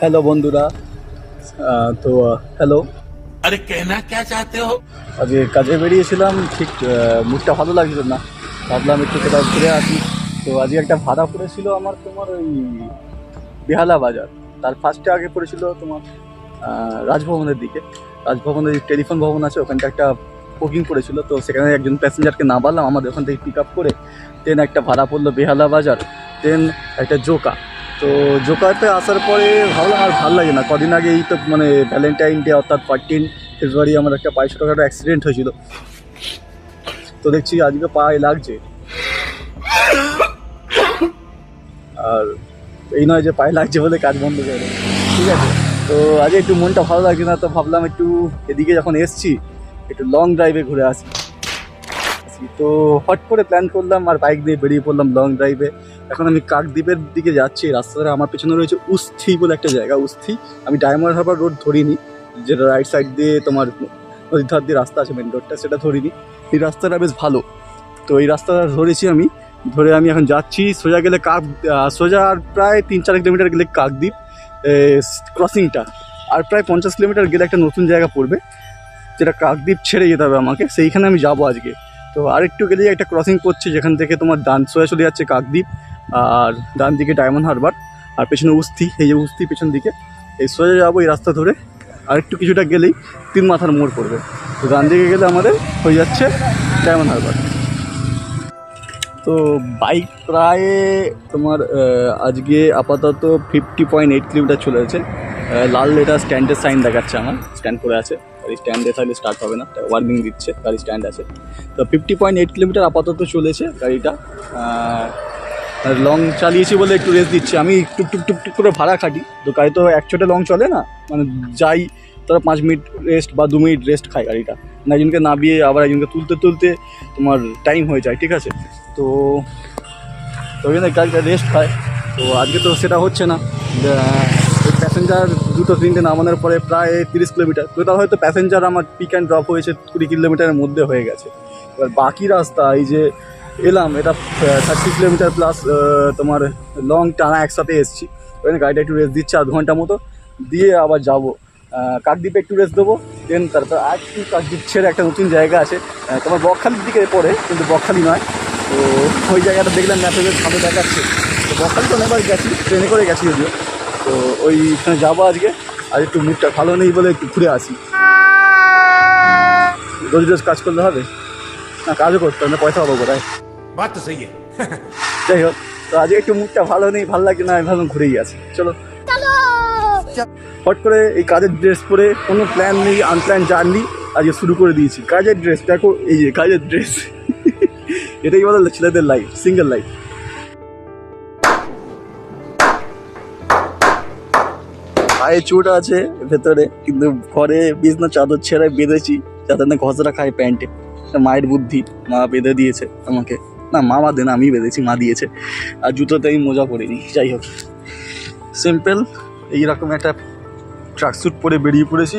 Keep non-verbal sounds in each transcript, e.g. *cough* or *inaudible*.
Hello বন্ধুরা। তো hello আরে কেনা কে চাতে হো? আজকে কাজে বেরিয়েছিলাম ঠিক মুডটা ভালো লাগছিল না। ভাবলাম একটু কোথাও ঘুরে আসি। তো আজকে একটা ভাড়া পড়েছিল আমার তোমার ওই বেহালা বাজার। তার ফার্স্টে আগে পড়েছিল তোমার রাজভবনের দিকে। রাজভবনের টেলিফোন ভবন আছে ওখানটা একটা বুকিং করেছিল। তো সেখানে একজন প্যাসেঞ্জারকে নামালাম আমাদের ওখান থেকে পিক আপ করে দেন একটা ভাড়া পড়ল বেহালা বাজার দেন একটা জোকা। তো জোকাতে আসার পরে ভাবলাম আর ভালো লাগে না। কদিন আগে এই তো মানে ভ্যালেন্টাইন ডে অর্থাৎ ফার্টিন ফেব্রুয়ারি আমার একটা পায়ে ছোটোখাটো অ্যাক্সিডেন্ট হয়েছিল। তো দেখছি আজকে পায়ে লাগছে। আর এই নয় যে পায়ে লাগছে বলে কাজ বন্ধ করে। ঠিক আছে? তো আজকে একটু মনটা ভালো লাগছে না, তো ভাবলাম একটু এদিকে যখন এসছি, একটু লং ড্রাইভে ঘুরে আসি। তো হট করে প্ল্যান করলাম আর বাইক দিয়ে বেরিয়ে পড়লাম লং ড্রাইভে এখন আমি কাকদ্বীপের দিকে যাচ্ছি রাস্তাটা আমার পেছনে রয়েছে উস্থি বলে একটা জায়গা, উস্থি। আমি ডায়মন্ড হারবার রোড ধরিনি যেটা রাইট সাইড দিয়ে তোমার নদীর ধার দিয়ে রাস্তা আছে মেন রোডটা সেটা ধরিনি। এই রাস্তাটা বেশ ভালো। তো এই রাস্তাটা ধরেছি আমি, ধরে আমি এখন যাচ্ছি সোজা গেলে কাক সোজা আর প্রায় তিন চার কিলোমিটার গেলে কাকদ্বীপ ক্রসিংটা আর প্রায় পঞ্চাশ কিলোমিটার গেলে একটা নতুন জায়গা পড়বে, যেটা কাকদ্বীপ ছেড়ে যেতে হবে আমাকে। সেইখানে আমি যাব আজকে। তো আরেকটু গেলেই একটা ক্রসিং পড়ছে যেখান থেকে তোমার ডান সোজা চলে যাচ্ছে কাকদ্বীপ। আর ডান দিকে ডায়মন্ড হারবার, আর পেছনে উস্তি এই যে উস্তি পেছন দিকে, এই সোজা যাব এই রাস্তা ধরে আর একটু কিছুটা গেলেই তিন মাথার মোড় পড়বে। তো ডান দিকে গেলে আমাদের হয়ে যাচ্ছে ডায়মন্ড হারবার। তো বাইক প্রায় তোমার আজকে আপাতত ফিফটি পয়েন্ট এইট কিলোমিটার চলে গেছে। লাল এটা স্ট্যান্ডের সাইন দেখাচ্ছে আমার, স্ট্যান্ড করে আছে। গাড়ি স্ট্যান্ডে থাকলে স্টার্ট হবে না ওয়ার্নিং দিচ্ছে গাড়ি স্ট্যান্ড আছে। তো ফিফটি পয়েন্ট এইট কিলোমিটার আপাতত চলেছে গাড়িটা। লং চালিয়েছি বলে একটু রেস্ট দিচ্ছি। আমি টুক টুক টুক টুক করে ভাড়া খাটি। তো গাড়ি তো এক চোটে লং চলে না। মানে যাই তারা পাঁচ মিনিট রেস্ট বা দু মিনিট রেস্ট খায় গাড়িটা। মানে একজনকে নামিয়ে আবার একজনকে তুলতে তুলতে তোমার টাইম হয়ে যায়, ঠিক আছে? তো তো ওই জন্য গাড়িটা রেস্ট খায়। তো আজকে তো সেটা হচ্ছে না। প্যাসেঞ্জার দুটো তিনটে নামানোর পরে প্রায় তিরিশ কিলোমিটার। তো তার হয়তো প্যাসেঞ্জার আমার পিক অ্যান্ড ড্রপ হয়েছে কুড়ি কিলোমিটারের মধ্যে হয়ে গেছে। এবার বাকি রাস্তা, এই যে এলাম, এটা থার্টি কিলোমিটার প্লাস তোমার লং টানা একসাথে এসছি। ওখানে গাড়িটা একটু রেস্ট দিচ্ছে আধ ঘণ্টা মতো। দিয়ে আবার যাব। কাকদ্বীপে একটু রেস্ট দেবো দেন তারপর আর একটু কাকদ্বীপ ছেড়ে একটা নতুন জায়গা আছে। তোমার বকখালির দিকে পড়ে, কিন্তু বকখালি নয়। তো ওই জায়গাটা দেখলাম ম্যাপে ভালো দেখাচ্ছে। তো বকখালি তো অনেকবার গেছি ট্রেনে করে গেছি যদিও। তো ওইখানে যাব আজকে। আর একটু মুডটা ভালো নেই বলে একটু ঘুরে আসি। রোজ রোজ কাজ করলে হবে? না, কাজও করতে হবে পয়সা পাবো কোথায়? বাদ তো সেই যাই হোক তো আজকে একটু মুখটা ভালো নেই ভালো লাগে না আমি ঘুরেই আছি চলো। হট করে এই কাজের ড্রেস পরে কোনো প্ল্যান নেই আনপ্ল্যান জার্নি আজকে শুরু করে দিয়েছি। কাজের ড্রেস দেখো এই যে কাজের ড্রেস। এটাই বলে ছেলেদের লাইফ সিঙ্গেল লাইফ পায়ে চুট আছে ভেতরে কিন্তু ঘরে বিছনা চাদর ছেড়ে বেঁধেছি যাতে না ঘষরা খায় প্যান্টে। মায়ের বুদ্ধি মা বেঁধে দিয়েছে আমাকে। না মা বাঁধে না আমি বেঁধেছি মা দিয়েছে। আর জুতোতে আমি মজা করিনি যাই হোক। সিম্পল এইরকম একটা ট্র্যাকস্যুট পরে বেরিয়ে পড়েছি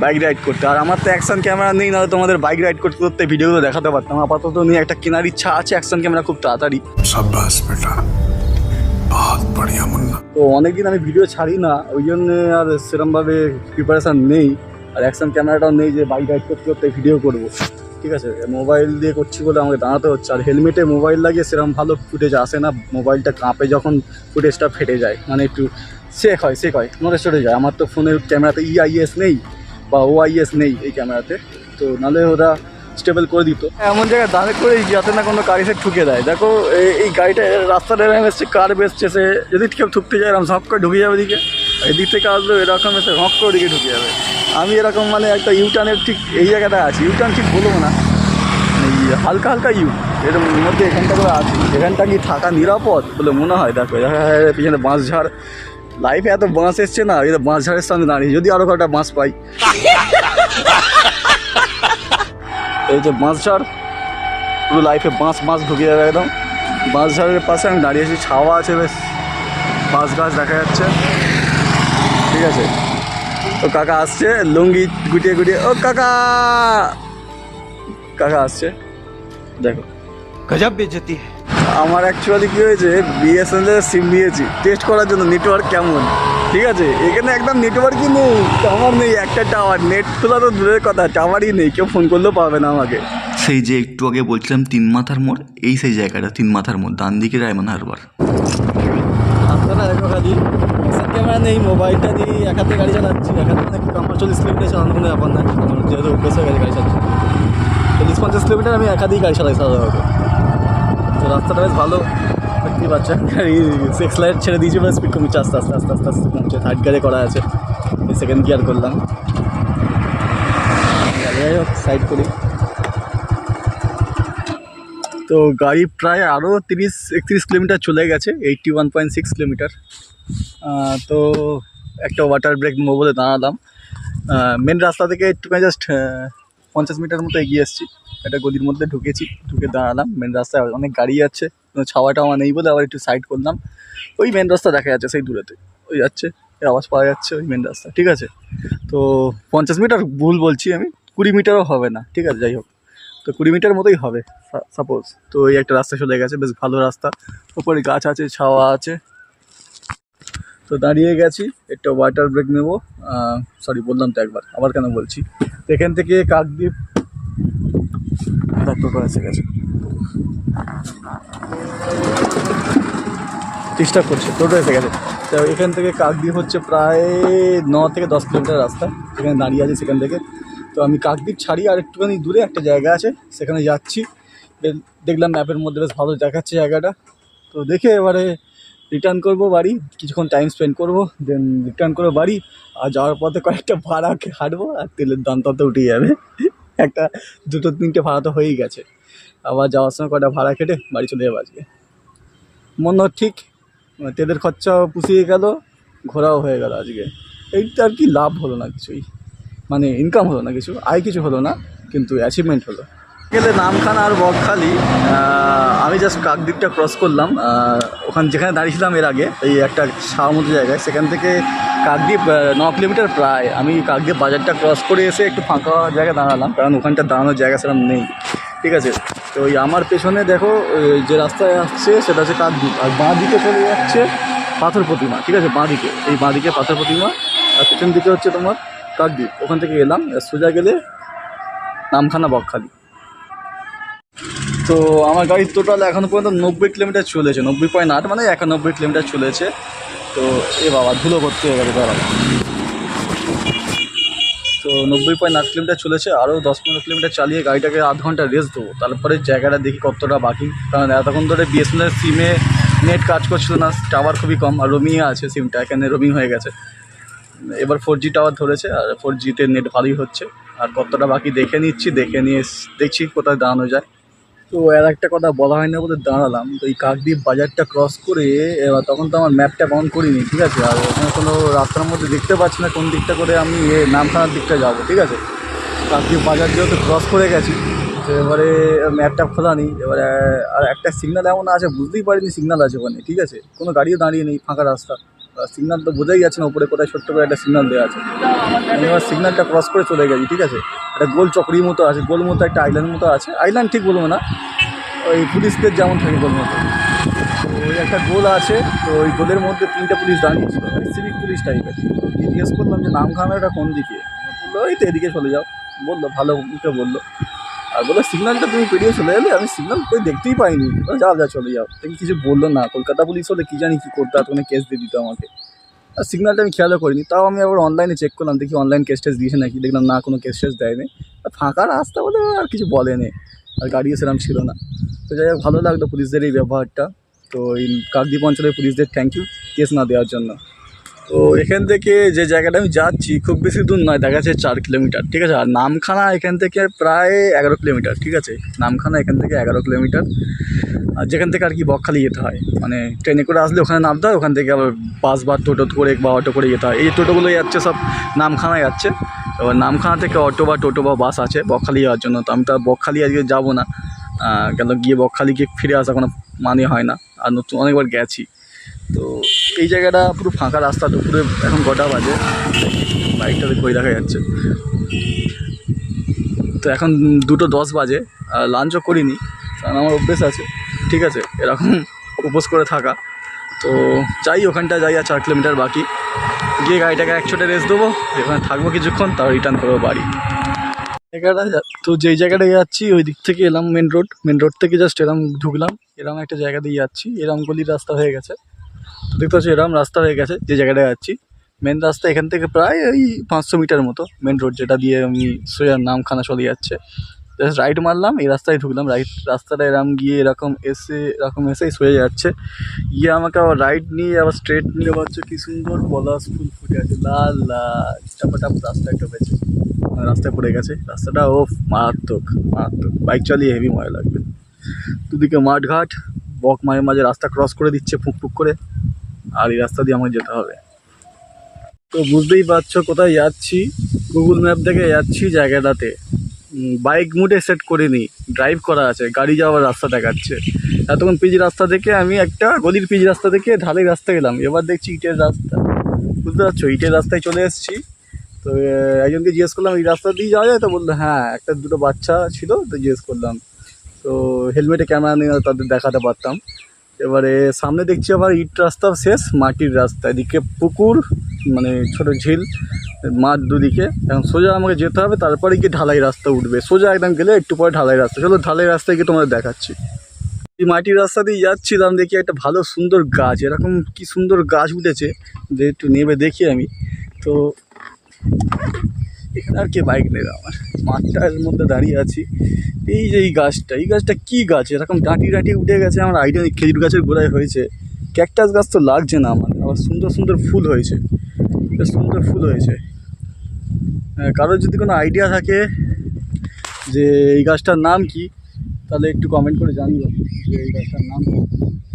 বাইক রাইড করতে। আর আমার তো অ্যাকশন ক্যামেরা নেই নাহলে তোমাদের বাইক রাইড করতে করতে ভিডিওগুলো দেখাতে পারতাম। আপাতত নিয়ে একটা কেনার ইচ্ছা আছে অ্যাকশন ক্যামেরা খুব তাড়াতাড়ি। তো অনেকদিন আমি ভিডিও ছাড়ি না ওই জন্য আর সেরমভাবে প্রিপারেশান নেই। আর অ্যাকশন ক্যামেরাটাও নেই যে বাইক রাইড করতে করতে ভিডিও করব। ঠিক আছে, মোবাইল দিয়ে করছি বলে আমাকে দাঁড়াতে হচ্ছে। আর হেলমেটে মোবাইল লাগিয়ে সেরকম ভালো ফুটেজ আসে না, মোবাইলটা কাঁপে যখন ফুটেজটা ফেটে যায়। মানে একটু সেক হয় শেক হয় নড়ে চড়ে যায়। আমার তো ফোনের ক্যামেরাতে ইআইএস নেই বা ওআইএস নেই এই ক্যামেরাতে তো। নাহলে ওরা স্টেবল করে দিত। এমন জায়গায় দাঁড়ে করে যাতে না কোনো গাড়ি সে ঠুকে দেয়। দেখো, এই- গাড়িটা রাস্তাটা এরকম এসছে কার বেসছে সে। যদি কেউ ঠুকতে যায়, এরকম ঝপ করে ঢুকে যাবে দিকে এদিক থেকে আসলেও এরকম এসে হক করে দিকে ঢুকে যাবে। আমি এরকম মানে একটা ইউটার্নের ঠিক এই জায়গাটা আছি। ইউটার্ন ঠিক বলব না। এই হালকা হালকা ইউ এর মধ্যে এখানটা করে আছি। এখানটা কি থাকা নিরাপদ বলে মনে হয়? দেখো পিছনে বাঁশঝাড় লাইফে এত বাঁশ এসছে না, এই বাঁশঝাড়ের সামনে দাঁড়িয়ে। যদি আরও কটা বাঁশ পাই। এই যে বাঁশঝাড় পুরো লাইফে বাঁশ বাঁশ ঢুকে যাবে একদম। বাঁশঝাড়ের পাশে আমি দাঁড়িয়েছি ছাওয়া আছে বেশ। বাঁশ গাছ দেখা যাচ্ছে। ঠিক আছে। ও কাকা আসছে লুঙ্গি গুটিয়ে গুটিয়ে ও কাকা! কাকা আসছে। দেখো। গজব বেজতি আমার অ্যাকচুয়ালি কী হয়েছে বিএসএনএল এর সিম নিয়েছি টেস্ট করার জন্য নেটওয়ার্ক কেমন? ঠিক আছে? এখানে একদম নেটওয়ার্কই নেই টাওয়ার নেই একটা টাওয়ার নেট তোলা তো দূরের কথা টাওয়ারই নেই কেউ ফোন করলেও পাবে না আমাকে। সেই যে একটু আগে বলছিলাম তিন মাথার মোড় এই সেই জায়গাটা তিন মাথার মোড় ডান দিকে রায়মান হারবার। আপনারা দেখো খালি ক্যামেরা নেই মোবাইলটা দিয়ে এক হাতে গাড়ি চালাচ্ছি, এক হাতে আমার চল্লিশ কিলোমিটার চালানো কোনো ব্যাপার না যেহেতু অভ্যেস হয়ে গেছে গাড়ি চালাচ্ছি। চল্লিশ পঞ্চাশ কিলোমিটার আমি এক হাতেই গাড়ি চালাই সাধারণত তো রাস্তাটা বেশ ভালো, দেখতেই পাচ্ছেন। গাড়ি সিক্স লাইট ছেড়ে দিয়েছি বা স্পিড কমছে, আস্তে আস্তে আস্তে আস্তে আস্তে কমছে। থার্ড গিয়ারে করা আছে। সেকেন্ড গিয়ার করলাম। যাই হোক সাইড করি। তো গাড়ি প্রায় আরও তিরিশ, একত্রিশ কিলোমিটার চলে গেছে eighty one point six kilometre. তো একটা ওয়াটার ব্রেক নেব বলে দাঁড়ালাম। মেন রাস্তা থেকে একটুখানি জাস্ট পঞ্চাশ মিটার মতো এগিয়ে এসেছি। একটা গলির মধ্যে ঢুকেছি, ঢুকে দাঁড়ালাম। মেন রাস্তায় অনেক গাড়ি আছে ছাওয়া টাওয়া নেই বলে আবার একটু সাইড করলাম। ওই মেন রাস্তা দেখা যাচ্ছে সেই দূরেতে। ওই যাচ্ছে, এর আওয়াজ পাওয়া যাচ্ছে ওই মেন রাস্তা, ঠিক আছে? তো পঞ্চাশ মিটার ভুল বলছি আমি, কুড়ি মিটারও হবে না, ঠিক আছে, যাই হোক। তো কুড়ি মিটার মতোই হবে সাপোজ তো এই একটা রাস্তা চলে গেছে, বেশ ভালো রাস্তা। ওপরে গাছ আছে, ছাওয়া আছে। তো দাঁড়িয়ে গেছি, একটা ওয়াটার ব্রেক নেব। সরি বললাম তো একবার, আবার কেন বলছি? তো এখান থেকে কাকদ্বীপ এসে গেছে। ডিস্টার্ব করছে, টোটো এসে গেছে। তো এখান থেকে কাকদ্বীপ হচ্ছে প্রায় ন থেকে দশ কিলোমিটার রাস্তা সেখানে দাঁড়িয়ে আছি সেখান থেকে। তো আমি কাকদ্বীপ ছাড়ি, আর একটুখানি দূরে একটা জায়গা আছে, সেখানে যাচ্ছি। দেখলাম ম্যাপের মধ্যে বেশ ভালো দেখাচ্ছে জায়গাটা। তো দেখে এবারে রিটার্ন করব বাড়ি, কিছুক্ষণ টাইম স্পেন্ড করব দেন রিটার্ন করব বাড়ি, আর যাওয়ার পথে কয়েকটা ভাড়া হাঁটবো, আর তেলের দাম তত উঠে যাবে। একটা, দুটো, তিনটে ভাড়া তো হয়েই গেছে। আবার যাওয়ার সময় কয়টা ভাড়া কেটে বাড়ি চলে যাব আজকে। মনে ঠিক মানে তেলের খরচাও পুষিয়ে গেল, ঘোরাও হয়ে গেল আজকে। এইটা আর কি লাভ হলো না কিছুই। মানে ইনকাম হলো না কিছু, আয় কিছু হলো না, কিন্তু অ্যাচিভমেন্ট হলো। গেলে নামখানা আর বকখালি আমি জাস্ট কাকদ্বীপটা ক্রস করলাম ওখানে যেখানে দাঁড়িয়েছিলাম এর আগে, এই একটা ছাওয়ার মতো জায়গায়, সেখান থেকে কাকদ্বীপ ন কিলোমিটার প্রায়। আমি কাকদ্বীপ বাজারটা ক্রস করে এসে একটু ফাঁকা জায়গায় দাঁড়ালাম, কারণ ওখানটা দাঁড়ানোর জায়গা সেরকম নেই, ঠিক আছে? তো ওই আমার পেছনে দেখো যে রাস্তায় আসছে, সেটা হচ্ছে কাকদ্বীপ, আর বাঁ দিকে চলে যাচ্ছে পাথর প্রতিমা, ঠিক আছে? বাঁ দিকে এই বাঁ দিকে পাথর প্রতিমা, আর পেছন দিকে হচ্ছে তোমার কাকদ্বীপ, ওখান থেকে এলাম, সোজা গেলে নামখানা বকখালি। তো আমার গাড়ির টোটাল এখনও পর্যন্ত নব্বই কিলোমিটার চলেছে, নব্বই পয়েন্ট আট মানে একানব্বই কিলোমিটার চলেছে। তো এ বাবা, ধুলো ভর্তি হয়ে গেছে দাঁড়া তো নব্বই পয়েন্ট আট কিলোমিটার চলেছে আরও দশ পনেরো কিলোমিটার চালিয়ে গাড়িটাকে আধ ঘণ্টা রেস্ট দেবো। তারপরে জায়গাটা দেখি কতটা বাকি। কারণ এতক্ষণ ধরে বিএসএনএল সিমে নেট কাজ করছিল না টাওয়ার খুবই কম, আর রোমিং আছে সিমটা এখানে রোমিং হয়ে গেছে। এবার ফোর জি টাওয়ার ধরেছে, আর ফোর জিতে নেট ভালোই হচ্ছে। আর কতটা বাকি দেখে নিচ্ছি, দেখে নিয়ে দেখছি কোথায় দাঁড়ানো যায়। তো আর একটা কথা বলা হয় না বলে দাঁড়ালাম। তো এই কাকদ্বীপ বাজারটা ক্রস করে এবার তখন তো আমার ম্যাপটা অন করিনি, ঠিক আছে? আর ওখানে কোনো রাস্তার মধ্যে দেখতে পাচ্ছি না কোন দিকটা করে আমি এ নামখানার দিকটা যাব, ঠিক আছে? কাকদ্বীপ বাজার যেহেতু ক্রস করে গেছি, তো এবারে ম্যাপটা খোলা নেই এবারে, আর একটা সিগনাল এমন আছে, বুঝতেই পারিনি সিগনাল আছে ওখানে, ঠিক আছে? কোনো গাড়িও দাঁড়িয়ে নেই ফাঁকা রাস্তা। সিগন্যাল তো বোঝাই যাচ্ছে না উপরে কোথায় ছোট্ট করে একটা সিগনাল দেওয়া আছে। আমি এবার সিগনালটা ক্রস করে চলে গেছি, ঠিক আছে? একটা গোল চকরির মতো আছে, গোল মতো একটা আইল্যান্ড মতো আছে। আইল্যান্ড ঠিক বলব না, ওই পুলিশদের যেমন থাকে গোল মতো। তো ওই একটা গোল আছে, তো ওই গোলের মধ্যে তিনটা পুলিশ দাঁড়িয়ে ছিল সিভিক পুলিশ টাইপের জিজ্ঞেস করলাম যে, নামখানাটা কোন দিকে? বলল, এই তো এদিকে চলে যাও। বলল, ভালো মুখে বলল। আর বলল সিগন্যালটা তুমি পেরিয়ে চলে এলে আমি সিগন্যাল কই দেখতেই পাইনি। যাও যা চলে যাও। দেখি কিছু বলল না। কলকাতা পুলিশ হলে কী জানি কী করতে কোনো কেস দিয়ে দিত আমাকে। আর সিগন্যালটা আমি খেয়ালও করিনি। তাও আমি আবার অনলাইনে চেক করলাম, দেখি অনলাইন কেস টেস দিয়েছে নাকি। দেখলাম, না, কোনো কেস টেস দেয়নি। আর ফাঁকা রাস্তা বলে আর কিছু বলেনি আর গাড়িও সেরকম ছিল না। তো যাই হোক, ভালো লাগল পুলিশদের এই ব্যবহারটা। তো এই কাকদ্বীপ অঞ্চলের পুলিশদের থ্যাংক ইউ কেস না দেওয়ার জন্য। তো এখান থেকে যে জায়গাটা আমি যাচ্ছি খুব বেশি দূর নয়, দেখা যাচ্ছে চার কিলোমিটার, ঠিক আছে? আর নামখানা এখান থেকে প্রায় এগারো কিলোমিটার, ঠিক আছে? নামখানা এখান থেকে এগারো কিলোমিটার। আর যেখান থেকে আর কি বকখালি যেতে হয় মানে ট্রেনে করে আসলে ওখানে নামতে হয়, ওখান থেকে আবার বাস বা টোটো করে বা অটো করে যেতে হয়। এই টোটোগুলো যাচ্ছে সব নামখানা যাচ্ছে। এবার নামখানা থেকে অটো বা টোটো বা বাস আছে বকখালি যাওয়ার জন্য। তো আমি তো আর বকখালি আজকে যাব না। কেন গিয়ে বকখালি গিয়ে ফিরে আসা কোনো মানে হয় না। আর নতুন অনেকবার গেছি। তো এই জায়গাটা পুরো ফাঁকা রাস্তা দুপুরে এখন কটা বাজে? বাইকটাতে কই দেখা যাচ্ছে। তো এখন দুটো দশ বাজে লাঞ্চও করিনি, কারণ আমার অভ্যেস আছে। ঠিক আছে, এরকম উপোস করে থাকা। তো যাই, ওখানটা যাই, আর চার কিলোমিটার বাকি। গিয়ে গাড়িটাকে একশোটা রেস্ট দেবো এখানে থাকব কিছুক্ষণ, তারপর রিটার্ন করব বাড়ি। জায়গাটা তো যেই জায়গাটায় যাচ্ছি, ওই দিক থেকে এলাম মেন রোড মেন রোড থেকে জাস্ট এরম ঢুকলাম, এরম একটা জায়গা দিয়ে যাচ্ছি, এরম গলির রাস্তা হয়ে গেছে। দেখতে পাচ্ছি এরম রাস্তা হয়ে গেছে, যে জায়গাটায় যাচ্ছি। মেন রাস্তা এখান থেকে প্রায় ওই পাঁচশো মিটার মতো মেন রোড যেটা দিয়ে আমি সোজা নামখানা চলে যাচ্ছে। জাস্ট রাইট মারলাম, এই রাস্তায় ঢুকলাম রাইট রাস্তাটা এরম গিয়ে এরকম এসে, এরকম এসেই সোজা যাচ্ছে। গিয়ে আমাকে আবার রাইট নিয়ে, আবার স্ট্রেট নিয়ে পাচ্ছ কি সুন্দর পলাশ ফুল ফুটে আছে, লাল লাল। টাপাটাপ রাস্তায় ঢুকেছে। মানে রাস্তায় পড়ে গেছে। রাস্তাটা ও মারাত্মক মারাত্মক। বাইক চালিয়ে হেভি মজা লাগবে। দুদিকে মাঠঘাট বক মাঝে মাঝে রাস্তা ক্রস করে দিচ্ছে, ফুক ফুক করে, আর এই রাস্তা দিয়ে আমাকে যেতে হবে। তো বুঝতেই পারছ কোথায় যাচ্ছি? গুগল ম্যাপ দেখে যাচ্ছি জায়গাটাতে। বাইক মুডে সেট করিনি ড্রাইভ করা আছে, গাড়ি যাওয়ার রাস্তা দেখাচ্ছে। এতক্ষণ পিচ রাস্তা থেকে আমি একটা গলির পিচ রাস্তা থেকে ঢালাই রাস্তা গেলাম, এবার দেখছি ইটের রাস্তা। বুঝতে পারছ? ইটের রাস্তায় চলে এসেছি। তো একজনকে জিজ্ঞেস করলাম, এই রাস্তা দিয়ে যাওয়া যায়? তো বলল হ্যাঁ একটা দুটো বাচ্চা ছিল, তো জিজ্ঞেস করলাম। তো হেলমেটে ক্যামেরা নিয়ে তাদের দেখাতে পারতাম। এবারে সামনে দেখছি আবার ইট রাস্তা শেষ, মাটির রাস্তা। এদিকে পুকুর মানে ছোট ঝিল, মাঠ দুদিকে। এখন সোজা আমাকে যেতে হবে, তারপরে গিয়ে ঢালাই রাস্তা উঠবে। সোজা একদম গেলে একটু পরে ঢালাই রাস্তা। চলো ঢালাই রাস্তায় গিয়ে তোমাদের দেখাচ্ছি। এই মাটির রাস্তা দিয়ে যাচ্ছিলাম, দেখি একটা ভালো সুন্দর গাছ। এরকম কি সুন্দর গাছ উঠেছে, যে একটু নেবে দেখি আমি। তো এখানে আর কে বাইক নেই আমার? মাঠটার মধ্যে দাঁড়িয়ে আছি। এই যে এই গাছটা এই গাছটা কি গাছ? এরকম ডাঁটি ডাঁটি উঠে গেছে আমার আইডিয়া খেজুর গাছের গোড়ায় হয়েছে। ক্যাকটাস গাছ তো লাগছে না আমার আবার সুন্দর সুন্দর ফুল হয়েছে। সুন্দর ফুল হয়েছে। হ্যাঁ, কারোর যদি কোনো আইডিয়া থাকে যে এই গাছটার নাম কি তাহলে একটু কমেন্ট করে জানিও যে এই গাছটার নাম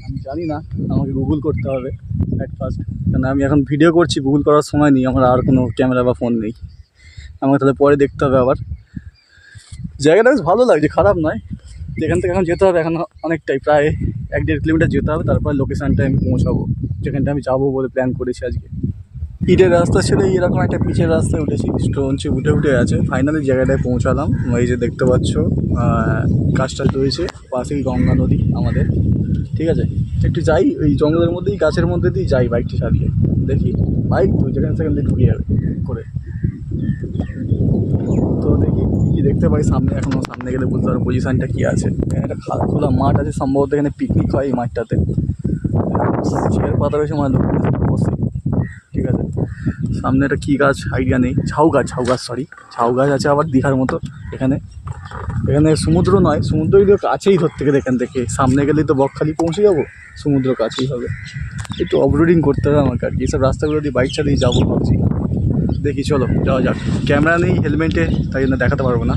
আমি জানি না আমাকে গুগল করতে হবে অ্যাট ফার্স্ট কারণ আমি এখন ভিডিও করছি গুগল করার সময় নেই আমার আর কোনো ক্যামেরা বা ফোন নেই। আমাকে তাহলে পরে দেখতে হবে আবার। জায়গাটা বেশ ভালো লাগছে, খারাপ নয়। যেখান থেকে এখন যেতে হবে এখন অনেকটাই, প্রায় এক দেড় কিলোমিটার যেতে হবে, তারপর লোকেশানটায় আমি পৌঁছাবো। যেখানটা আমি যাব বলে প্ল্যান করেছি আজকে। ইটের রাস্তা ছিল এরকম একটা পিচের রাস্তায় উঠেছি স্টোন উঠে উঠে আছে ফাইনালি জায়গাটায় পৌঁছালাম। এই যে দেখতে পাচ্ছ গাছটা রয়েছে, পাশেই গঙ্গা নদী আমাদের। ঠিক আছে? একটু যাই, ওই জঙ্গলের মধ্যেই, গাছের মধ্যে দিয়ে যাই বাইকটি চালিয়ে। দেখি বাইক তো যেখানে সেখান দিয়ে ঢুকে যাবে, করে তো দেখি কি দেখতে পাই সামনে, এখনও সামনে গেলে বুঝতে পারব পজিশানটা কী আছে। একটা খালা খোলা মাঠ আছে, সম্ভবত এখানে পিকনিক হয় এই মাঠটাতে। চেয়ার পাতা রয়েছে মানে ঠিক আছে। সামনে একটা কী গাছ? আইডিয়া নেই। ঝাউ গাছ ঝাউ গাছ সরি ঝাউ গাছ আছে আবার দীঘার মতো এখানে। এখানে সমুদ্র নয়, সমুদ্র যদি কাছেই ধরতে গেলে এখান থেকে। সামনে গেলেই তো বকখালি পৌঁছে যাব, সমুদ্র কাছেই হবে। একটু অফরোডিং করতে হবে আমাকে আর কি। এইসব রাস্তাগুলো দিয়ে বাইক চালিয়ে যাব ভাবছি। দেখি, চলো, যাওয়া যাক। ক্যামেরা নেই, হেলমেটে, তাই জন্য দেখাতে পারব না।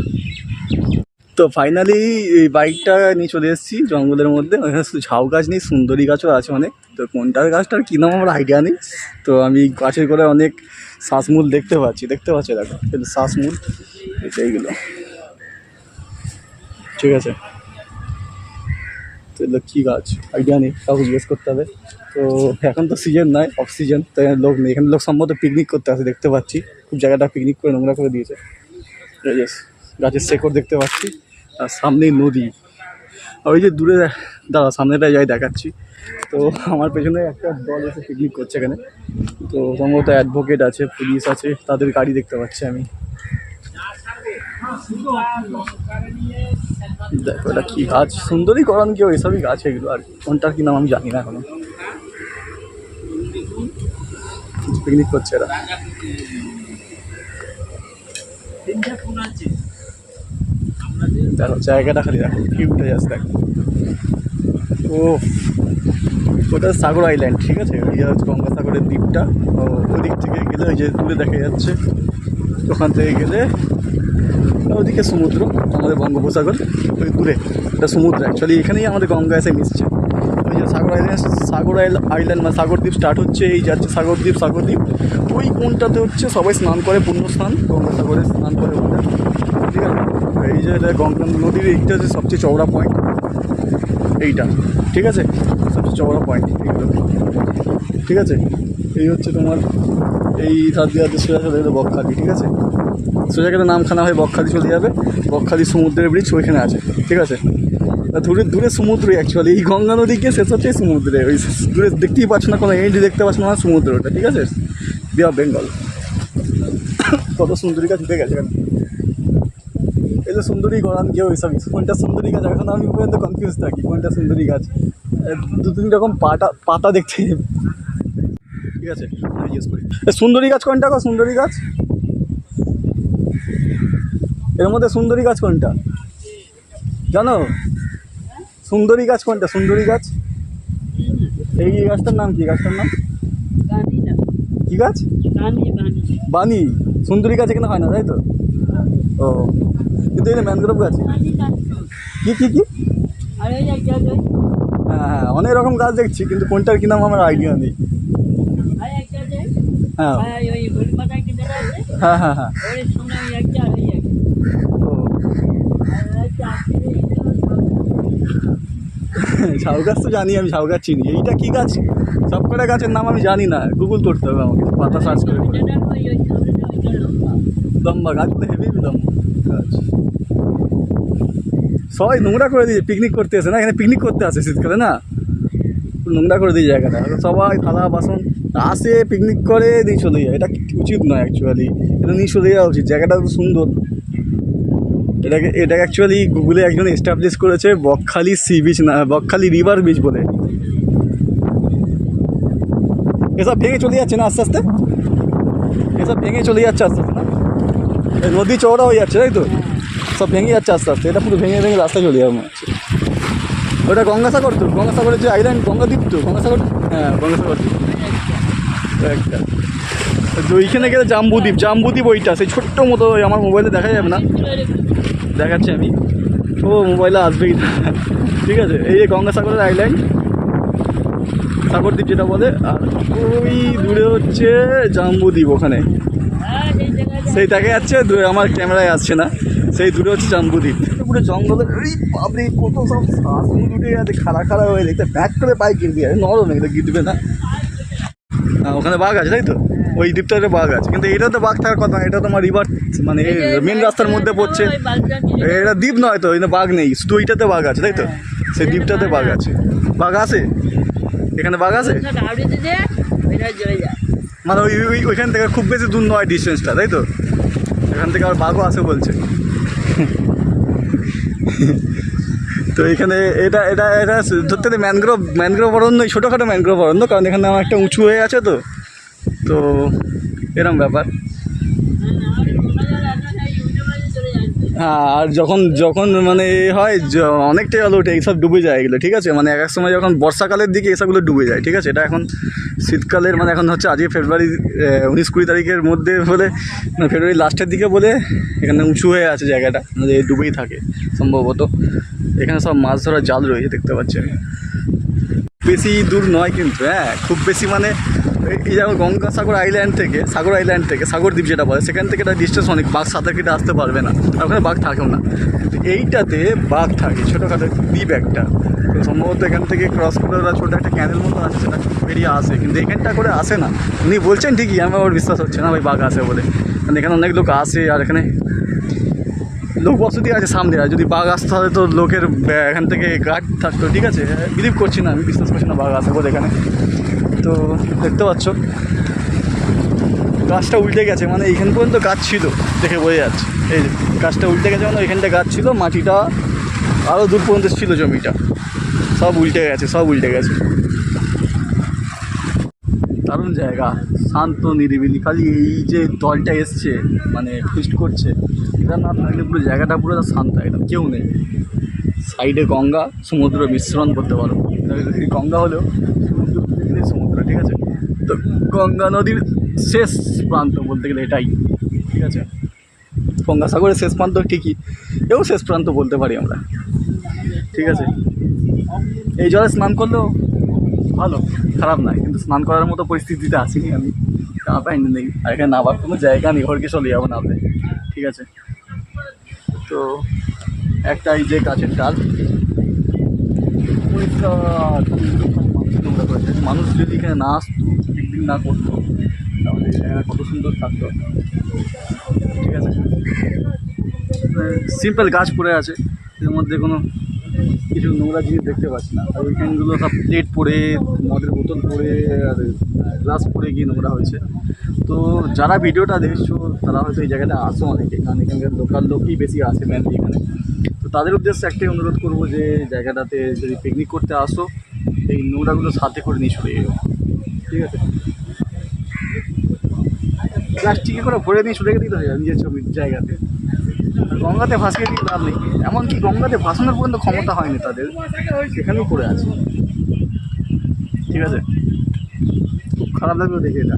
তো ফাইনালি এই বাইকটা নিয়ে চলে এসেছি জঙ্গলের মধ্যে। ওখানে শুধু ঝাউ গাছ নেই, সুন্দরী গাছও আছে অনেক। তো কোনটার গাছটার কী নাম আমার আইডিয়া নেই। তো আমি গাছের করে অনেক শ্বাসমূল দেখতে পাচ্ছি। দেখতে পাচ্ছি, দেখো, কিন্তু শ্বাসমূল এইগুলো ঠিক আছে। তো এগুলো কী গাছ? আইডিয়া নেই, কাউকে জিজ্ঞেস করতে হবে। তো এখন তো সিজন নয় অফ সিজন তো এখানে লোক নেই। এখানে লোক সম্ভবত পিকনিক করতে আসে, দেখতে পাচ্ছি। খুব জায়গাটা পিকনিক করে নোংরা করে দিয়েছে। গাছের শেকড় দেখতে পাচ্ছি, আর সামনেই নদী। আর ওই যে দূরে, দাঁড়া, সামনেটায় যাই দেখাচ্ছি। তো আমার পেছনে একটা দল এসে পিকনিক করছে এখানে। তো সম্ভবত অ্যাডভোকেট আছে পুলিশ আছে, তাদের গাড়ি দেখতে পাচ্ছি আমি। দেখো এটা কি গাছ। সুন্দরী করান কেউ এসবই গাছ এগুলো আর কোনটার কি নাম আমি জানি না এখনও। পিকনিক করছে এরা। জায়গাটা খালি দেখো, কি উঠে যাচ্ছে দেখো। ও ওটা সাগর আইল্যান্ড ঠিক আছে? ইয়ে হচ্ছে গঙ্গাসাগরের দ্বীপটা। ওদিক থেকে গেলে ওই যে দূরে দেখা যাচ্ছে, ওখান থেকে গেলে ওদিকে সমুদ্র, আমাদের বঙ্গোপসাগর, ওই দূরে, এটা সমুদ্র অ্যাকচুয়ালি এখানেই আমাদের গঙ্গা এসে মিশছে। আইল্যান্ড সাগর আইল- আইল্যান্ড মানে সাগরদ্বীপ স্টার্ট হচ্ছে, এই যাচ্ছে সাগরদ্বীপ সাগরদ্বীপ। ওই কোনটাতে হচ্ছে, সবাই স্নান করে পূর্ণ স্নান গঙ্গাসাগরে স্নান করে ওখানে। ঠিক আছে? এই যে গঙ্গা নদীর এইটা হচ্ছে সবচেয়ে চওড়া পয়েন্ট এইটা, ঠিক আছে? সবচেয়ে চওড়া পয়েন্ট এইগুলো। ঠিক আছে? এই হচ্ছে তোমার, এই ধার সোজা চলে বকখালি, ঠিক আছে? সোজা গেলে নামখানা হয়ে বকখালি চলে যাবে। বকখালি সমুদ্রের ব্রিজ ওইখানে আছে, ঠিক আছে? দূরে দূরে সমুদ্রই অ্যাকচুয়ালি এই গঙ্গা নদীকে শেষ হচ্ছে সমুদ্রে। ওই দূরে দেখতেই পাচ্ছ না কোনো এন্ড দেখতে পাচ্ছ না সমুদ্র ওটা, ঠিক আছে? বে অফ বেঙ্গল কত সুন্দরী উঠে গেছে। এই যে সুন্দরী গড়ান কেউ এইসব কোনটা সুন্দরী গাছ? এখন আমি পর্যন্ত কনফিউজ থাকি, কোনটা সুন্দরী গাছ? দু তিন রকম পাটা পাতা দেখতে। ঠিক আছে করি। সুন্দরী গাছ কোনটা সুন্দরী গাছ? এর মধ্যে সুন্দরী গাছ কোনটা? জানো? সুন্দরী গাছ কোনটা? সুন্দরী গাছ? এই গাছটার নাম কি? গাছটার নাম? কি গাছ? বানি সুন্দরী গাছ এখানে হয় না তাই তো? ও। কিন্তু এটা ম্যানগ্রোভ গাছ। কি কি কি? হ্যাঁ হ্যাঁ অনেক রকম গাছ দেখছি কিন্তু কোনটার কি নাম আমার আইডিয়া নেই। হ্যাঁ। আছে হ্যাঁ হ্যাঁ হ্যাঁ ওর সামনে ওই একটা আর ওই একটা ও আর একটা আছে *laughs* ঝাউ গাছ তো জানি আমি, ঝাউ গাছ চিনি। এইটা কি গাছ? সব কটা গাছের নাম আমি জানি না। গুগল করতে হবে আমাকে, পাতা সার্চ করে লম্বা গাছ তো হেভি লম্বা গাছ। সবাই নোংরা করে দিয়েছে পিকনিক করতে আসে না? এখানে পিকনিক করতে আসে শীতকালে না? নোংরা করে দিয়ে জায়গাটা। সবাই থালা, বাসন আসে পিকনিক করে দিয়ে চলে যায়। এটা উচিত নয় অ্যাকচুয়ালি এটা নিয়ে চলে যাওয়া উচিত। জায়গাটা তো সুন্দর। এটাকে এটাকে অ্যাকচুয়ালি গুগলে একজন এস্টাবলিশ করেছে বকখালি সি বিচ না, বকখালি রিভার বিচ বলে। এসব ভেঙে চলে যাচ্ছে না আস্তে আস্তে? এসব ভেঙে চলে যাচ্ছে আস্তে আস্তে না? নদী চওড়া হয়ে যাচ্ছে, তাই তো? সব ভেঙে যাচ্ছে আস্তে আস্তে, এটা পুরো ভেঙে ভেঙে রাস্তা চলে যাবে ওটা গঙ্গাসাগর তো? গঙ্গাসাগরের যে আইল্যান্ড গঙ্গাদ্বীপ তো? গঙ্গাসাগর হ্যাঁ গঙ্গাসাগর। একটা। তো ওইখানে গেলে জাম্বুদ্বীপ জাম্বুদ্বীপ ওইটা, সেই ছোট্ট মতো আমার মোবাইলে দেখা যাবে না। দেখাচ্ছি আমি। ও, মোবাইলে আসবেই না? ঠিক আছে, এই যে গঙ্গাসাগরের আইল্যান্ড সাগরদ্বীপ যেটা বলে, আর ওই দূরে হচ্ছে জাম্বুদ্বীপ ওখানে। সেই দেখা যাচ্ছে, দূরে আমার ক্যামেরায় আসছে না। সেই দূরে হচ্ছে জাম্বুদ্বীপ পুরো জঙ্গলের এই বাবরে কত সব শ্বাস উঠে যাচ্ছে খাড়া খাড়া হয়ে দেখতে ব্যাক করে পায়ে দিয়ে নরম এগুলো গিরবে না। ওখানে বাঘ আছে তাই তো? ওই দ্বীপটাতে বাঘ আছে। কিন্তু এটা তো বাঘ থাকার কথা এটা তোমার রিভার মানে মেন রাস্তার মধ্যে পড়ছে। এটা দ্বীপ নয় তো বাঘ নেই শুধু ওইটাতে বাঘ আছে তাই তো? সেই দ্বীপটাতে বাঘ আছে। বাঘ আছে? এখানে বাঘ আছে? মানে ওই ওই ওইখান থেকে খুব বেশি দূর নয় ডিস্টেন্সটা তাই তো? এখান থেকে আর বাঘও আসে বলছে। তো এখানে এটা এটা এটা ধরতে গেলে ম্যানগ্রোভ ম্যানগ্রোভ অরণ্য ছোটোখাটো ম্যানগ্রোভ অরণ্য কারণ এখানে আমার একটা উঁচু হয়ে আছে তো। তো এরম ব্যাপার হ্যাঁ আর যখন যখন মানে হয় অনেকটাই আলো ওঠে, এইসব ডুবে যায় এগুলো, ঠিক আছে? মানে এক এক সময় যখন বর্ষাকালের দিকে এসবগুলো ডুবে যায়, ঠিক আছে? এটা এখন শীতকালের মানে এখন হচ্ছে আজকে ফেব্রুয়ারি উনিশ কুড়ি তারিখের মধ্যে বলে মানে ফেব্রুয়ারি লাস্টের দিকে বলে, এখানে উঁচু হয়ে আছে জায়গাটা মানে ডুবেই থাকে সম্ভবত। এখানে সব মাছ ধরার জাল রয়েছে, দেখতে পাচ্ছি বেশি দূর নয় কিন্তু হ্যাঁ খুব বেশি মানে এই- যেমন গঙ্গাসাগর আইল্যান্ড থেকে, সাগর আইল্যান্ড থেকে, সাগর দ্বীপ যেটা বলে, সেখান থেকে একটা ডিস্টেন্স অনেক, বাঘ সাঁতার কেটে আসতে পারবে না। আর ওখানে বাঘ থাকেও না। এইটাতে বাঘ থাকে, ছোটোখাটো দ্বীপ একটা। তো সম্ভবত এখান থেকে ক্রস করে ওরা ছোটো একটা ক্যানেল মতো আছে, সেটা বেরিয়ে আসে। কিন্তু এখানটা করে আসে না। উনি বলছেন ঠিকই, আমার আবার বিশ্বাস হচ্ছে না ভাই বাঘ আসে বলে। কারণ এখানে অনেক লোক আসে, আর এখানে লোক বসতি আছে সামনে, আর যদি বাঘ আসতে হয় তো লোকের, এখান থেকে গার্ড থাকতো। ঠিক আছে বিলিভ করছি না, আমি বিশ্বাস করছি না বাঘ আসে বলে এখানে। তো দেখতে পাচ্ছ। গাছটা উল্টে গেছে মানে এইখান পর্যন্ত গাছ ছিল দেখে বোঝা যাচ্ছে। এই গাছটা উল্টে গেছে মানে ওইখানটা গাছ ছিল, মাটিটা আরও দূর পর্যন্ত ছিল জমিটা। সব উল্টে গেছে, সব উল্টে গেছে। দারুণ জায়গা, শান্ত, নিরিবিলি, খালি এই যে দলটা এসছে মানে ফিস্ট করছে, এটা না থাকলে পুরো জায়গাটা পুরো শান্ত একদম, কেউ নেই। সাইডে গঙ্গা, সমুদ্র মিশ্রণ করতে পারো। গঙ্গা হলেও ঠিক আছে? তো গঙ্গা নদীর শেষ প্রান্ত বলতে গেলে এটাই, ঠিক আছে? গঙ্গাসাগরের শেষ প্রান্ত ঠিকই, এও শেষ প্রান্ত বলতে পারি আমরা, ঠিক আছে? এই জলে স্নান করলেও ভালো, খারাপ নয়, কিন্তু স্নান করার মতো পরিস্থিতিতে আসিনি আমি জামা প্যান্ট নেই, আর এখানে নামার কোনো জায়গা নেই ঘরকে চলে যাব নামলে ঠিক আছে? তো একটা এই যে গাছের ডাল নোংরা করেছে। মানুষ যদি এখানে না আসতো পিকনিক না করতো, তাহলে কত সুন্দর থাকতো। ঠিক আছে? সিম্পল গাছ পড়ে আছে, এর মধ্যে কোনো কিছু নোংরা জিনিস দেখতে পাচ্ছি না। আর ওইখানগুলো সব প্লেট পড়ে, মদের বোতল পড়ে, আর গ্লাস পড়ে গিয়ে নোংরা হয়েছে। তো যারা ভিডিওটা দেখছ, তারা হয়তো এই জায়গাটা আসো অনেকে। কারণ এখানকার লোকাল লোকই বেশি আসে মেনলি এখানে। তো তাদের উদ্দেশ্যে একটাই অনুরোধ করব যে, জায়গাটাতে যদি পিকনিক করতে আসো এই নোংরাগুলো সাথে করে নিয়ে চলে যেও ঠিক আছে? প্লাস্টিকে করে ভরে নিয়ে চলে গেলেই তো যাবে নিজের ছবির জায়গাতে। গঙ্গাতে ভাসিয়ে দিয়ে লাভ নেই। এমনকি গঙ্গাতে ভাসানোর পর্যন্ত ক্ষমতা হয়নি তাদের। সেখানেও পড়ে আছে। ঠিক আছে? খুব খারাপ লাগল দেখে এটা।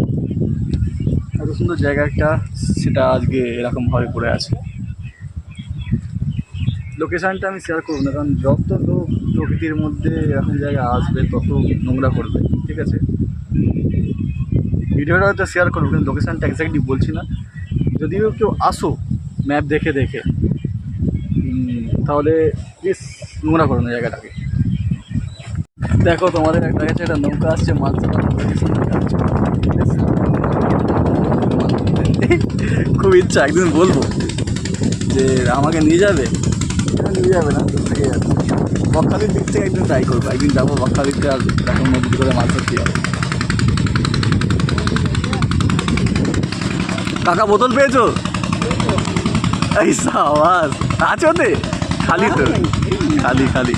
এত সুন্দর জায়গা একটা, সেটা আজকে এরকমভাবে পড়ে আছে। লোকেশানটা আমি শেয়ার করব না, কারণ যত লোক প্রকৃতির মধ্যে এরকম জায়গা আসবে তত নোংরা করবে, ঠিক আছে? ভিডিওটা হয়তো শেয়ার করব, কিন্তু লোকেশানটা এক্স্যাক্টলি বলছি না। যদিও কেউ আসো ম্যাপ দেখে দেখে তাহলে প্লিজ নোংরা করো না জায়গাটাকে। দেখো, তোমাদের একটা কাছে একটা নৌকা আসছে, মাছ। খুব ইচ্ছা, একদিন বলব যে আমাকে নিয়ে যাবে? নিয়ে যাবে না থেকে যাচ্ছে। বকখালির দিক থেকে একদিন ট্রাই করব। একদিন যাব বকখালিতে আর এখন নদী করে মাছ ধরতে যাব। কাকা বোতল পেয়েছ? এই সাবাস। আছে ওতে? খালি তো। খালি খালি।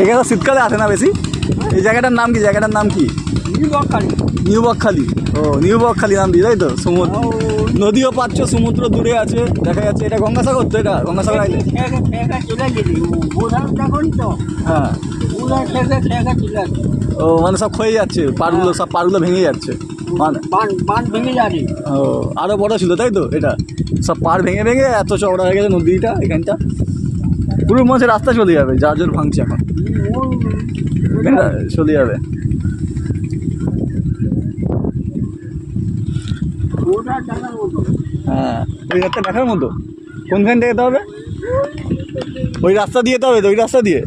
এখানে শীতকালে আসে না বেশি? এই জায়গাটার নাম কি? জায়গাটার নাম কি? নিউ বকখালি। ও নিউ বকখালি নাম দিয়ে তাই তো? সমুদ্র নদীও পাচ্ছ সমুদ্র দূরে আছে দেখা যাচ্ছে এটা গঙ্গাসাগর তো এটা গঙ্গাসাগর আইলে হ্যাঁ। ও মানে সব ক্ষয়ে যাচ্ছে পাড়গুলো সব পাড়গুলো ভেঙে যাচ্ছে। মানে ও আরও বড় ছিল তাই তো এটা? সব পাড় ভেঙে ভেঙে এত চওড়া হয়ে গেছে নদীটা এখানটা। পুরো হচ্ছে রাস্তা চলে যাবে যার জোর ভাঙছে এখন। এখানটা চলে যাবে। হ্যাঁ। ওই রাস্তা দেখার মতো। কোনখান থেকে যেতে হবে? ওই রাস্তা দিয়ে যেতে হবে তো, ওই রাস্তা দিয়ে?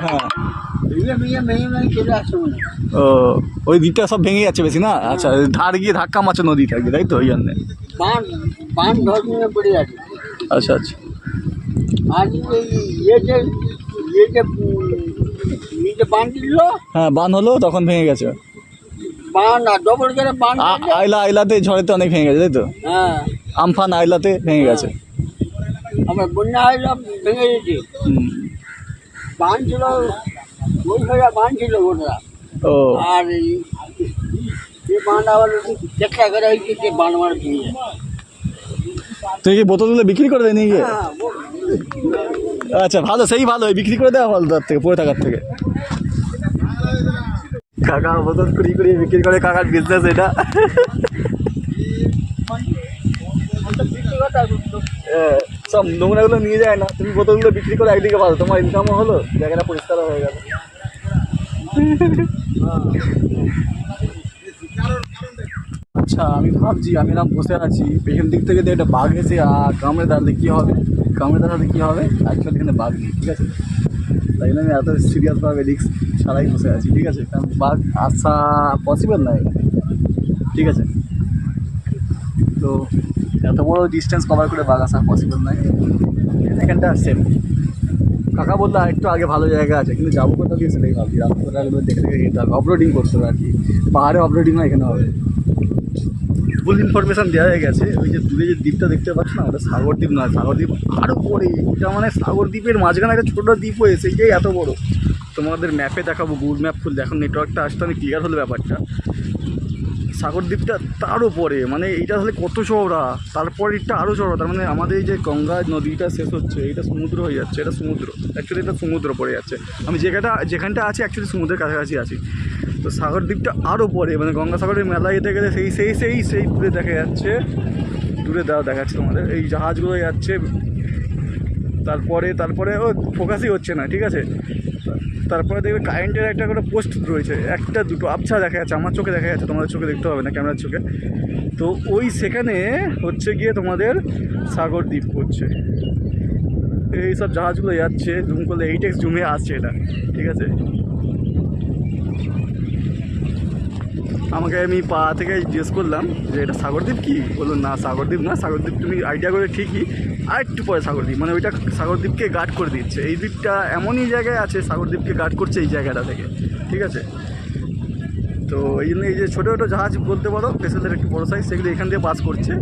হ্যাঁ। ও, ওই দিকটা সব ভেঙে যাচ্ছে বেশি না? আচ্ছা ধার গিয়ে ধাক্কা মারছে নদী থাকবে তাই তো? ওই জন্যে। আচ্ছা আচ্ছা। হ্যাঁ বান হলো, তখন ভেঙে গেছে। আ- আইলা আইলাতে ঝড়েতে অনেক ভেঙে গেছে তাই তো? হ্যাঁ। আমফান আইলাতে ভেঙে গেছে। আমার বন্যা হইল ভেঙে গেছে। বান ছিল ওই হয়ে বান ছিল ও। আর এই- এই বান আবার চেষ্টা করে হয়েছে যে বান আমার ভেঙে। তুই কি বোতলগুলো বিক্রি করে দেয় নিয়ে হ্যাঁ, আচ্ছা ভালো সেই ভালো বিক্রি করে দেওয়া ভালো তার থেকে পড়ে থাকার থেকে। কাকা বোতল কুড়ি কুড়ি বিক্রি করে কাকার বিজনেস এটা। সব নোংরাগুলো নিয়ে যায় না। তুমি বোতলগুলো বিক্রি করে, একদিকে ভালো। তোমার ইনকামও হলো, জায়গাটা পরিষ্কারও হয়ে গেল। আচ্ছা আমি ভাবছি, আমি এরকম বসে আছি। পেছন দিক থেকে একটা বাঘ এসে কামড়ে দাঁড়ালে কী হবে? কামড়ে দাঁড়ালে কী হবে? অ্যাকচুয়ালি এখানে বাঘ নেই, ঠিক আছে? তাই জন্য আমি এত সিরিয়াসভাবে রিক্স ছাড়াই বসে আছি, ঠিক আছে? কারণ বাঘ আসা পসিবল নয় এখানে। ঠিক আছে? তো এত বড় ডিস্টেন্স কভার করে বাঘ আসা পসিবল নয় এখানটা সেম কাকা বলল, আর একটু আগে ভালো জায়গা আছে, কিন্তু যাব কোথাও দিয়ে সেটাই ভাবছি। রাস্তাগুলো দেখে দেখে যেতে হবে। অফরোডিং করতে হবে আর কি। পাহাড়ে অফরোডিং হয় এখানে হবে। ফুল ইনফরমেশন দেওয়া হয়ে গেছে। ওই যে দূরে যে দ্বীপটা দেখতে পাচ্ছ না, ওটা সাগর দ্বীপ নয় সাগর দ্বীপ আরও পরে এটা মানে সাগর দ্বীপের মাঝখানে একটা ছোটো দ্বীপ হয়েছে সেইটাই এত বড়। তোমাদের ম্যাপে দেখাবো গুগল ম্যাপ খুললে। এখন নেটওয়ার্কটা আসতে আমি ক্লিয়ার হলো ব্যাপারটা। সাগর দ্বীপটা তারও পরে মানে এইটা তাহলে কত চওড়া? তারপর এটা আরও চওড়া, তার মানে আমাদের এই যে গঙ্গা নদীটা শেষ হচ্ছে এটা সমুদ্র হয়ে যাচ্ছে, এটা সমুদ্র। অ্যাকচুয়ালি এটা সমুদ্র পড়ে যাচ্ছে। আমি যেখানটা যেখানটা আছি অ্যাকচুয়ালি সমুদ্রের কাছাকাছি আছি। তো সাগর দ্বীপটা আরও পরে মানে গঙ্গাসাগরের মেলা যেতে গেলে সেই সেই সেই সেই দূরে দেখা যাচ্ছে। দূরে দেওয়া দেখা যাচ্ছে তোমাদের। এই জাহাজগুলো যাচ্ছে। তারপরে তারপরে ও ফোকাসই হচ্ছে না, ঠিক আছে? তারপরে দেখবে কারেন্টের একটা করে পোস্ট রয়েছে। একটা দুটো আবছা দেখা যাচ্ছে, আমার চোখে দেখা যাচ্ছে, তোমাদের চোখে দেখতে হবে না ক্যামেরার চোখে। তো ওই সেখানে হচ্ছে গিয়ে তোমাদের সাগর দ্বীপ পড়ছে। এই সব জাহাজগুলো যাচ্ছে জুম করলে এইটেক্স জুমে আসছে এটা, ঠিক আছে? আমাকে আমি পা থেকে জিজ্ঞেস করলাম যে এটা সাগরদ্বীপ কি? বলল, না সাগরদ্বীপ না সাগরদ্বীপ তুমি আইডিয়া করে ঠিকই আর একটু পরে সাগরদ্বীপ মানে ওইটা সাগরদ্বীপকে গার্ড করে দিচ্ছে। এই দ্বীপটা এমনই জায়গায় আছে, সাগরদ্বীপকে গার্ড করছে এই জায়গাটা থেকে, ঠিক আছে? তো এই জন্য এই যে ছোটো ছোটো জাহাজ বলতে পারো ভেসেলের একটু বড়ো সাইজ সেগুলো এখান দিয়ে পাস করছে।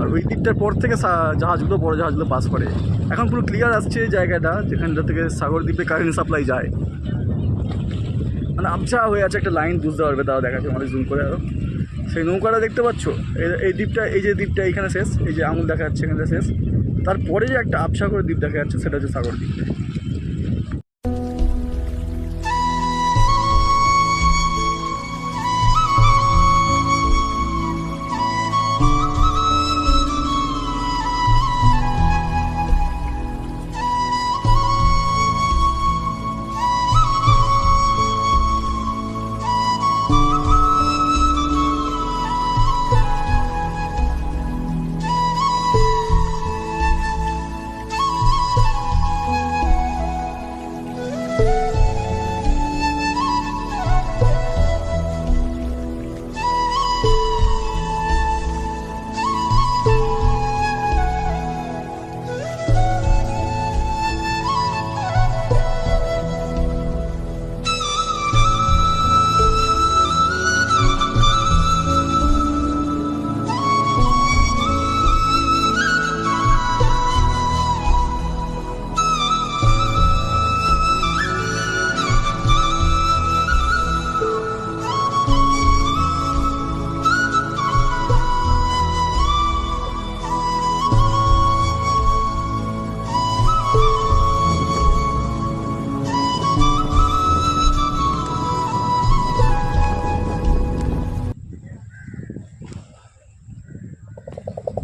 আর ওই দ্বীপটার পর থেকে জাহাজগুলো, বড়ো জাহাজগুলো পাস করে। এখন পুরো ক্লিয়ার আসছে জায়গাটা, যেখানটা থেকে সাগরদ্বীপে কারেন্ট সাপ্লাই যায়। মানে আবছা হয়ে আছে একটা লাইন বুঝতে পারবে তাও দেখাচ্ছে, আমাদের জুম করে আরও সেই নৌকাটা দেখতে পাচ্ছ? এই দ্বীপটা, এই যে দ্বীপটা এইখানে শেষ, এই যে আঙুল দেখা যাচ্ছে এখানে শেষ। তারপরে যে একটা আবসা করে দ্বীপ দেখা যাচ্ছে সেটা হচ্ছে সাগর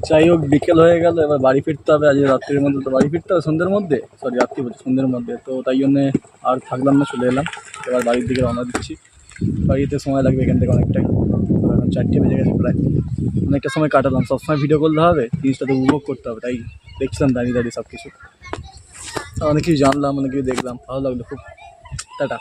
যাই হোক, বিকেল হয়ে গেল, এবার বাড়ি ফিরতে হবে। আজ রাত্রির মধ্যে তো বাড়ি ফিরতে হবে, সন্ধ্যের মধ্যে? সরি রাত্রি বলছি, সন্ধ্যের মধ্যে। তো তাই জন্যে আর থাকলাম না, চলে এলাম। এবার বাড়ির দিকে রওনা দিচ্ছি। বাড়িতে সময় লাগবে এখান থেকে অনেকটাই। এখন চারটে বেজে গেছে প্রায়। অনেকটা সময় কাটালাম। সবসময় ভিডিও করতে হবে, জিনিসটা তো উপভোগ করতে হবে, তাই দেখছিলাম দাঁড়িয়ে দাঁড়িয়ে সব কিছু অনেক কিছু জানলাম, অনেক কিছু দেখলাম, ভালো লাগল খুব। টাটা।